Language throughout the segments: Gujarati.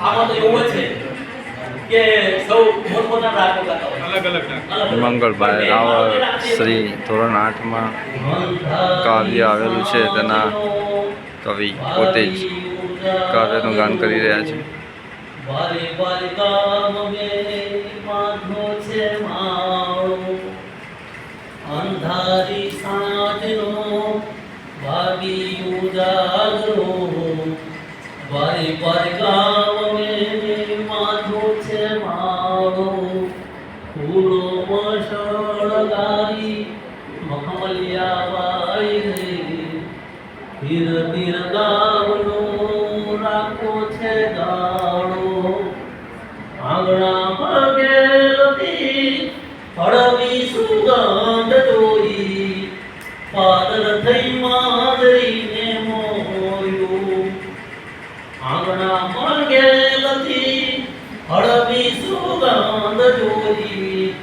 આમાં તો એવું છે કે સૌ હોય. અલગ અલગ. મંગળભાઈ રાવળ શ્રી ધોરણ આઠમાં કાવ્ય આવેલું છે તેના કવિ પોતે જ કાવ્યનું ગાન કરી રહ્યા છે. અંધારી સાંજનો ભાગી ઉજાગરો. વારે પર ગામ મે માધો છે માળો ફૂલો મસળગારી મખમલિયા વાઈ રે ધીર ધીર ગાવનો રાખો છે ગાળો આંગણા પગેલતી હળવી સુગંધ જોઈ પાદર થઈ માદરીને મોયું આંગણા પગેલતી હળવી સુગંધ જોઈ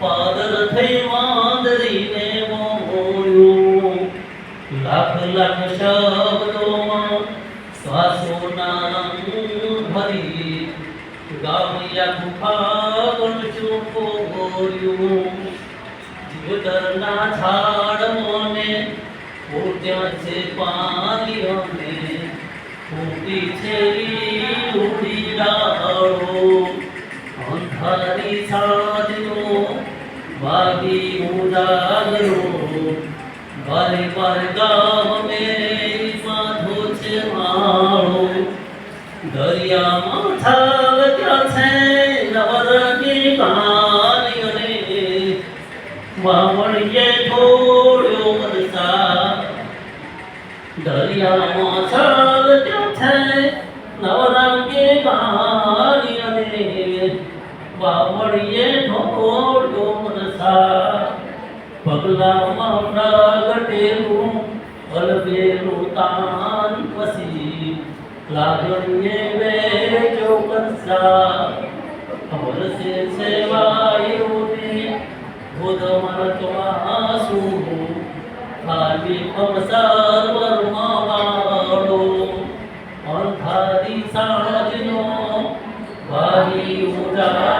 પાદર થઈ વાંદરીને મોયું લાખ લાખ શબ્દોમાં શ્વાસોના ભરી. ગામિયા ગુફાગણ ચૂકો ગોર્યું જીવતરના ઝાડ મને ફૂટ્યા છે પાણીઓને ફૂટી છે ઉડી ડાળો અંધારી સાજનો ભાગી ઉજાગરો વારે પર ગામ મે માધો છે માળો દરિયા છાલ ક્યાં છે નવરંગી પાણીઓને વાવણીએ ઢોળ્યો વરસા દરિયા છાલ વાવણીએ ઢોળ્યો વરસા પગલામાં પ્રગટેલું અલબેલું તાન પછી લાગણીએ વેજો કંસા અમરસે સેવાયુને ભૂત મરતો આસુ ખાલી પમસાર વર્માવાળો. અંધારી સાજનો વારી ઉજાગરો